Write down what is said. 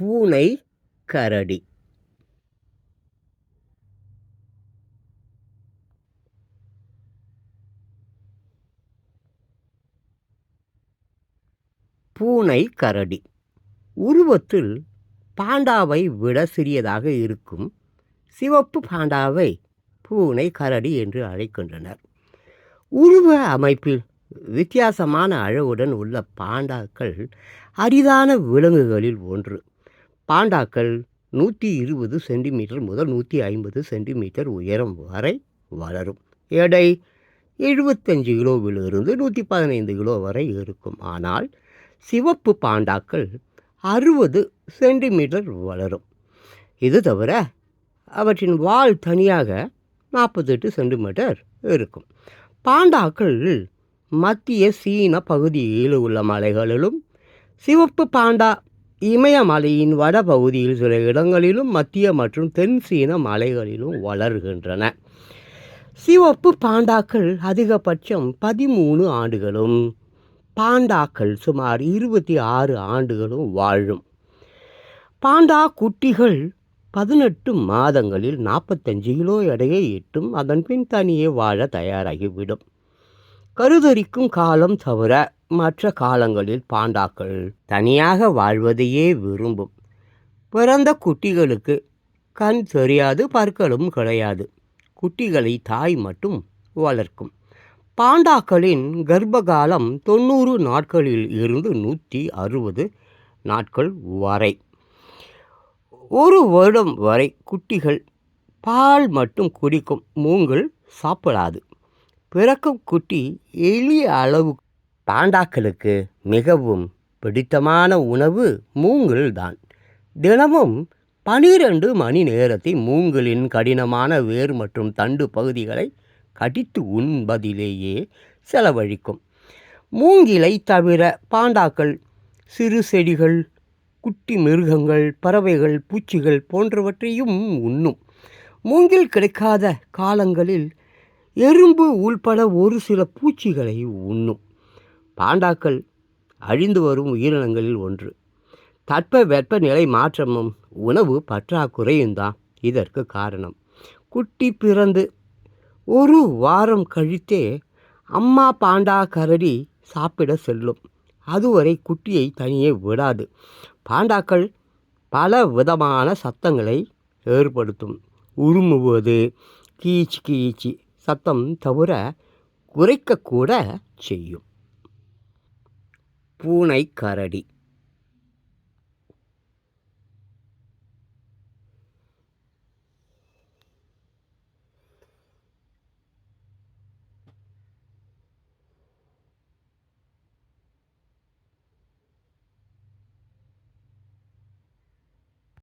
பூனை கரடி. பூனை கரடி. உருவத்தில் பாண்டாவை விட சிறியதாக இருக்கும் சிவப்பு பாண்டாவை பூனை கரடி என்று அழைக்கின்றனர். உருவ அமைப்பில் வித்தியாசமான அழகுடன் உள்ள பாண்டாக்கள் அரிதான விலங்குகளில் ஒன்று. பாண்டாக்கள் நூற்றி இருபது சென்டிமீட்டர் முதல் நூற்றி ஐம்பது சென்டிமீட்டர் உயரம் வரை வளரும். எடை எழுபத்தஞ்சு கிலோவிலிருந்து நூற்றி பதினைந்து கிலோ வரை இருக்கும். ஆனால் சிவப்பு பாண்டாக்கள் அறுபது சென்டிமீட்டர் வளரும். இது தவிர அவற்றின் வால் தனியாக நாற்பத்தெட்டு சென்டிமீட்டர் இருக்கும். பாண்டாக்கள் மத்திய சீன பகுதியில் உள்ள மலைகளிலும் சிவப்பு பாண்டா இமயமலையின் வட பகுதியில் சில இடங்களிலும் மத்திய மற்றும் தென் சீன மலைகளிலும் வளர்கின்றன. சிவப்பு பாண்டாக்கள் அதிகபட்சம் பதிமூணு ஆண்டுகளும் பாண்டாக்கள் சுமார் இருபத்தி ஆறு ஆண்டுகளும் வாழும். பாண்டா குட்டிகள் பதினெட்டு மாதங்களில் நாற்பத்தஞ்சு கிலோ எடையை எட்டும் அதன் பின் தனியே வாழ தயாராகிவிடும். கருதரிக்கும் காலம் தவிர மற்ற காலங்களில் பாண்டாக்கள் தனியாக வாழ்வதையே விரும்பும். பிறந்த குட்டிகளுக்கு கண் தெரியாது பற்களும் கிடையாது. குட்டிகளை தாய் மட்டும் வளர்க்கும். பாண்டாக்களின் கர்ப்பகாலம் தொண்ணூறு நாட்களில் இருந்து நூற்றி அறுபது நாட்கள் வரை. ஒரு வருடம் வரை குட்டிகள் பால் மட்டும் குடிக்கும் மூங்கில் சாப்பிடாது. பிறக்கும் குட்டி எளிய அளவு பாண்டாக்களுக்கு மிகவும் பிடித்தமான உணவு மூங்கில் தான் தினமும் பனிரெண்டு மணி நேரத்தை மூங்கிலின் கடினமான வேர் மற்றும் தண்டு பகுதிகளை கடித்து உண்பதிலேயே செலவழிக்கும். மூங்கிலை தவிர பாண்டாக்கள் சிறு செடிகள் குட்டி மிருகங்கள் பறவைகள் பூச்சிகள் போன்றவற்றையும் உண்ணும். மூங்கில் கிடைக்காத காலங்களில் எறும்பு உள்பட ஒரு சில பூச்சிகளை உண்ணும். பாண்டாக்கள் அழிந்து வரும் உயிரினங்களில் ஒன்று. தட்ப வெப்பநிலை மாற்றமும் உணவு பற்றாக்குறையும் தான் இதற்கு காரணம். குட்டி பிறந்து ஒரு வாரம் கழித்தே அம்மா பாண்டா கரடி சாப்பிட செல்லும். அதுவரை குட்டியை தனியே விடாது. பாண்டாக்கள் பல விதமான சத்தங்களை ஏற்படுத்தும். உருமுவது கீச் கீச்சு சத்தம் தவிர குறைக்கக்கூட செய்யும். பூனை கரடி